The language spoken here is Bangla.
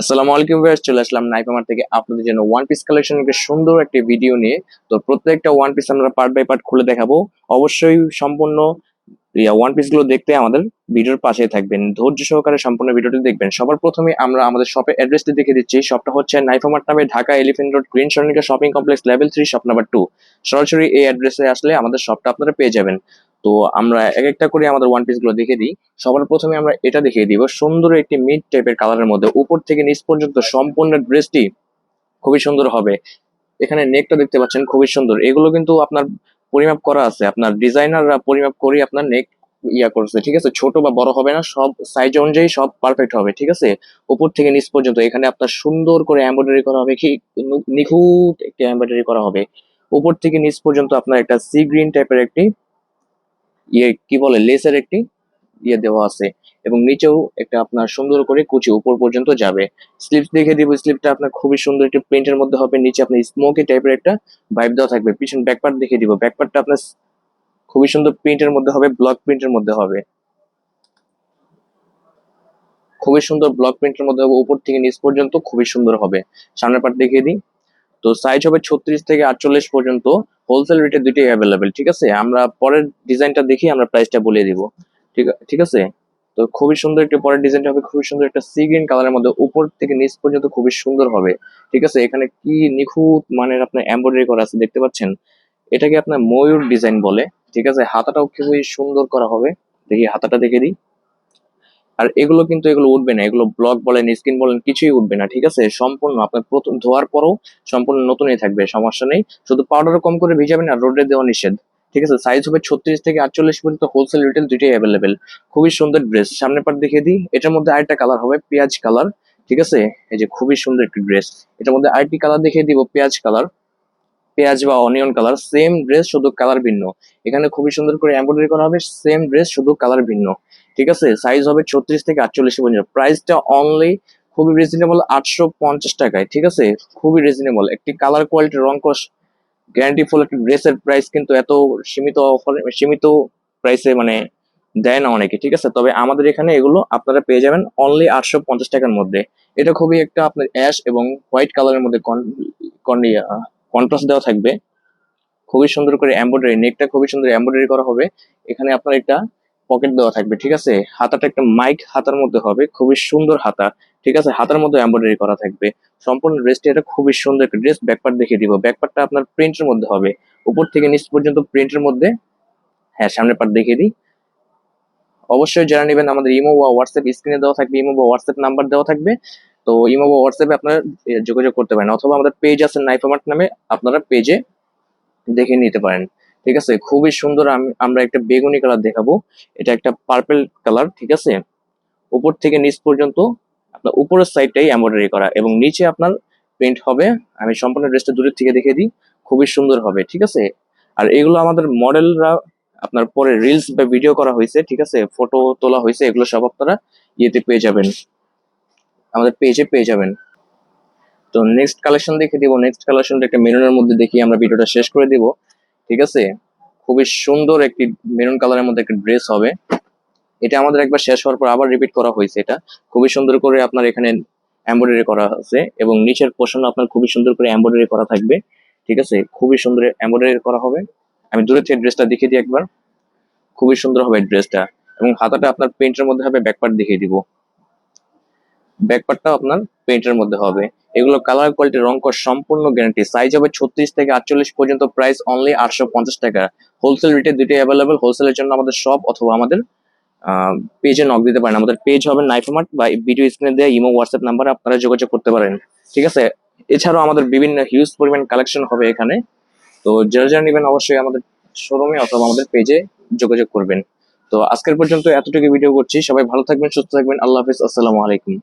আসসালামু আলাইকুম ভাইয়াস চলে আসলাম নাইফামার থেকে আপনাদের জন্য ওয়ান পিস কালেকশন একটা সুন্দর একটি ভিডিও নিয়ে। তো প্রত্যেকটা ওয়ান পিস আমরা পার্ট বাই পার্ট খুলে দেখাবো। অবশ্যই সম্পূর্ণ ওয়ান পিসগুলো দেখতে আমাদের ভিডিওর পাশে থাকবেন। ধৈর্য সহকারে সম্পূর্ণ ভিডিওটি দেখবেন। সবার প্রথমে আমরা আমাদের শপের অ্যাড্রেসটি দেখে দিচ্ছি। শপটা হচ্ছে নাইফামার্ট নামে Dhaka elephant road green Swarnika shopping complex level three shop number two সরাসরি এই অ্যাড্রেসে আসলে আমাদের শপটা আপনারা পেয়ে যাবেন। তো আমরা এক একটা করে আমাদের ওয়ান পিসগুলো দেখে দিই। সবার প্রথমে আমরা এটা দেখিয়ে দিব। সুন্দর একটি মিড টাইপের কালারের মধ্যে। উপর থেকে নিচ পর্যন্ত সম্পূর্ণ ড্রেসটি খুবই সুন্দর হবে। এখানে নেকটা দেখতে পাচ্ছেন, খুবই সুন্দর। এগুলো কিন্তু আপনার পরিমাপ করা আছে। আপনার ডিজাইনাররা পরিমাপ করে আপনার নেক ইয়া করছে, ঠিক আছে? ছোট বা বড় হবে না, সব সাইজ অনুযায়ী সব পারফেক্ট হবে, ঠিক আছে? উপর থেকে নিচ পর্যন্ত। এখানে আপনার সুন্দর করে এমব্রয়ডারি করা হবে, কি নিখুঁত একটি এমব্রয়ডারি করা হবে। উপর থেকে নিচ পর্যন্ত আপনার একটা সি গ্রিন টাইপের একটি ইয়ে কি বলে লেসের একটি ইয়ে দেওয়া আছে এবং নিচেও একটা আপনার সুন্দর করে কুচি উপর পর্যন্ত যাবে। স্লিপস দেখে দিব স্লিপটা আপনার খুবই সুন্দর একটি প্রিন্টের মধ্যে হবে, নিচে আপনার স্মোকি টাইপের একটা ভাইব দেওয়া থাকবে। পিছন ব্যাকপার্ট দেখে দিব ব্যাকপার্টটা আপনার খুবই সুন্দর প্রিন্টের মধ্যে হবে ব্লক প্রিন্টের মধ্যে হবে। খুবই সুন্দর ব্লক প্রিন্টের মধ্যে হবে, উপর থেকে নিচ পর্যন্ত খুবই সুন্দর হবে। সামনের পার্ট দেখিয়ে দিই। তো সাইজ হবে ছত্রিশ থেকে আটচল্লিশ পর্যন্ত। হোলসেল রেটে দুটোই অ্যাভেলেবেল ঠিক আছে? আমরা পরের ডিজাইনটা দেখি, আমরা প্রাইসটা বলে দিব। ঠিক ঠিক আছে? তো খুবই সুন্দর একটা পরের ডিজাইনটা হবে, খুবই সুন্দর একটা সি গ্রিন কালারের মধ্যে, উপর থেকে নিচ পর্যন্ত খুবই সুন্দর হবে। ঠিক আছে? এখানে কি নিখুঁত মানের আপনার এমব্রয়ডারি করা আছে দেখতে পাচ্ছেন? এটাকে আপনার ময়ূর ডিজাইন বলে, ঠিক আছে? হাতাটাও খুবই সুন্দর করা হবে। দেখি, হাতাটা দেখে দিই। আর এগুলো কিন্তু এগুলো উঠবে না, এগুলো ব্লক বলেন স্কিন বলেন, কিছুই উঠবে না, ঠিক আছে? সম্পূর্ণ আপনার প্রথম ধোয়ার পরও সম্পূর্ণ নতুনই থাকবে, সমস্যা নেই। শুধু পাউডার কম করে ভিজাবেন আর রোডে দেওয়া নিষেধ, ঠিক আছে? সাইজ হবে ছত্রিশ থেকে আটচল্লিশ পর্যন্ত হোলসেল রিটেল দুইটাই অ্যাভেলেবেল খুবই সুন্দর ড্রেস সামনে পার দেখিয়ে দিই। এটার মধ্যে আরেকটা কালার হবে, পেঁয়াজ কালার ঠিক আছে? এই যে খুবই সুন্দর একটি ড্রেস এটার মধ্যে আরেকটি কালার দেখিয়ে দিব, পেঁয়াজ কালার পেঁয়াজ বা অনিয়ন কালার সেম ড্রেস শুধু কালার ভিন্ন। এখানে খুবই সুন্দর করে এমব্রয়ডারি করা হবে সেম ড্রেস শুধু কালার ভিন্ন। ঠিক আছে? সাইজ হবে ছত্রিশ থেকে আটচল্লিশ পর্যন্ত। প্রাইসটা অনলি খুবই রিজনেবল আটশো পঞ্চাশ টাকায়, ঠিক আছে? খুবই রিজনেবল একটি কালার কোয়ালিটি রং কস গ্যারান্টি ফুল একটি ড্রেসের প্রাইস কিন্তু এত সীমিত সীমিত প্রাইসে মানে দেয় না অনেকে, ঠিক আছে? তবে আমাদের এখানে এগুলো আপনারা পেয়ে যাবেন অনলি আটশো পঞ্চাশ টাকার মধ্যে। এটা খুবই একটা আপনার অ্যাশ এবং হোয়াইট কালারের মধ্যে কন্ট্রাস্ট দেওয়া থাকবে। খুবই সুন্দর করে এমব্রয়ডারি নেকটা খুবই সুন্দর এমব্রয়ডারি করা হবে। এখানে আপনার একটা পকেট দেওয়া থাকবে, ঠিক আছে? হাতাটা একটা মাইক হাতার মধ্যে হবে, খুবই সুন্দর হাতা, ঠিক আছে? হাতার মধ্যে এমব্রয়ডারি করা থাকবে। সম্পূর্ণ ড্রেসটি এটা খুবই সুন্দর একটা ড্রেস ব্যাকপার্ট দেখিয়ে দিব। ব্যাকপার্টটা আপনার প্রিন্টের মধ্যে হবে। উপর থেকে নিচ পর্যন্ত প্রিন্টের মধ্যে হ্যাঁ সামনের পার্ট দেখিয়ে দিই। অবশ্যই যারা নেবেন আমাদের ইমো বা হোয়াটসঅ্যাপ স্ক্রিনে দেওয়া থাকবে ইমো বা হোয়াটসঅ্যাপ নাম্বার দেওয়া থাকবে। তো ইমো বা হোয়াটসঅ্যাপে আপনারা যোগাযোগ করতে পারেন, অথবা আমাদের পেজ আছে নাইফামার্ট নামে, আপনারা পেজে দেখে নিতে পারেন। ঠিক আছে? খুবই সুন্দর আমি, আমরা একটা বেগুনি কালার দেখাবো। এটা একটা পার্পেল কালার ঠিক আছে? উপর থেকে নিচ পর্যন্ত আপনার উপরের সাইডটাই এমব্রয়ডারি করা এবং নিচে আপনার প্রিন্ট হবে। আমি সম্পূর্ণ ড্রেসটা দূরের থেকে দেখে দিই। খুবই সুন্দর হবে, ঠিক আছে? আর এগুলো আমাদের মডেলরা আপনার পরে রিলস বা ভিডিও করা হয়েছে, ঠিক আছে? ফটো তোলা হয়েছে, এগুলো সব আপনারা ইয়েতে পেয়ে যাবেন। আমাদের পেজে পেয়ে যাবেন। তো নেক্সট কালেকশন দেখে দিব। নেক্সট কালেকশনটা একটা মেরুনের মধ্যে দেখি আমরা ভিডিওটা শেষ করে দিব। ঠিক আছে? খুবই সুন্দর একটি মেরুন কালারের মধ্যে একটা ড্রেস হবে। এটা আমাদের একবার শেষ হওয়ার পর আবার রিপিট করা হয়েছে এটা। খুবই সুন্দর করে আপনার এখানে এমব্রয়ডারি করা আছে এবং নিচের পোর্শন আপনার খুবই সুন্দর করে এমব্রয়ডারি করা থাকবে। ঠিক আছে? খুবই সুন্দর এমব্রয়ডারি করা হবে। আমি দূরে থেকে ড্রেসটা দেখিয়ে দিই একবার। খুবই সুন্দর হবে ড্রেসটা এবং হাতাটা আপনার পেন্টের মধ্যে হবে ব্যাকপার্ট দেখিয়ে দিব। ব্যাকপার্টটাও আপনার পেন্টের মধ্যে হবে। এগুলো কালার কোয়ালিটি রং কর সম্পূর্ণ গ্যারান্টি সাইজ হবে ছত্রিশ থেকে আটচল্লিশ পর্যন্ত প্রাইস অনলি আটশো পঞ্চাশ টাকা। হোলসেল রেটে দুটোই অ্যাভেলেবেল হোলসেলের জন্য আমাদের শপ অথবা আমাদের পেজে নক দিতে পারেন। আমাদের পেজ হবে নাইফমার্ট বা ভিডিও স্ক্রিনে দেওয়া ইমো হোয়াটসঅ্যাপ নাম্বারে আপনারা যোগাযোগ করতে পারেন। ঠিক আছে? এছাড়াও আমাদের বিভিন্ন হিউজ পরিমাণ কালেকশন হবে এখানে। তো যারা যারা নেবেন অবশ্যই আমাদের শোরুমে অথবা আমাদের পেজে যোগাযোগ করবেন। তো আজকের পর্যন্ত এতটুকু ভিডিও করছি। সবাই ভালো থাকবেন, সুস্থ থাকবেন। আল্লাহ হাফিজ। আসসালামু আলাইকুম।